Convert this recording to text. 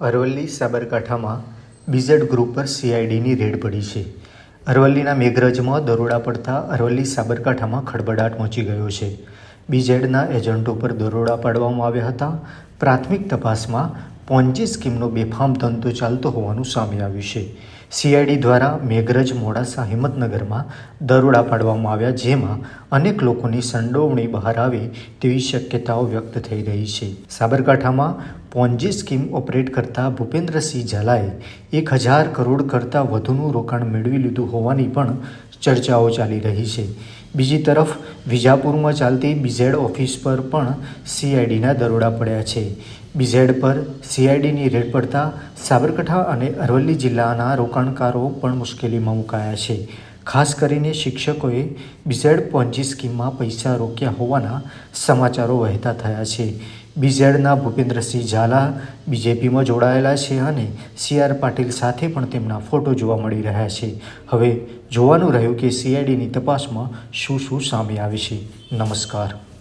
અરવલ્લી સાબરકાંઠામાં BZ group પર સીઆઈડીની red પડી છે. અરવલ્લીના મેઘરજમાં દરોડા પડતા અરવલ્લી સાબરકાંઠામાં ખળબડાટ મચી ગયો છે. બીઝેડના એજન્ટો પર દરોડા પાડવામાં આવ્યા હતા. પ્રાથમિક તપાસમાં પોન્જી સ્કીમનો બેફામ ધંધો ચાલતો હોવાનું સામે આવ્યું છે. સીઆઈડી દ્વારા મેઘરજ મોડાસા હિંમતનગરમાં દરોડા પાડવામાં આવ્યા, જેમાં અનેક લોકોની સંડોવણી બહાર આવે તેવી શક્યતાઓ વ્યક્ત થઈ રહી છે. સાબરકાંઠામાં પોન્જી સ્કીમ ઓપરેટ કરતા ભૂપેન્દ્રસિંહ ઝાલાએ એક હજાર કરોડ કરતાં વધુનું રોકાણ મેળવી લીધું હોવાની પણ ચર્ચાઓ ચાલી રહી છે. બીજી તરફ, વિજાપુરમાં ચાલતી બીઝેડ ઓફિસ પર પણ સીઆઈડીના દરોડા પડ્યા છે. બીઝેડ પર સીઆઈડીની રેડ પડતા સાબરકાંઠા અને અરવલ્લી જિલ્લાના રોકાણકારો પણ મુશ્કેલીમાં મુકાયા છે. ખાસ કરીને શિક્ષકોએ બીઝેડ પોન્જી સ્કીમમાં પૈસા રોક્યા હોવાના સમાચારો વહેતા થયા છે. બીઝેડના ભૂપેન્દ્રસિંહ ઝાલા બીજેપીમાં જોડાયેલા છે અને સી આર પાટીલ સાથે પણ તેમના ફોટો જોવા મળી રહ્યા છે. હવે જોવાનું રહ્યું કે સીઆઈડીની તપાસમાં શું શું સામે આવે છે. નમસ્કાર.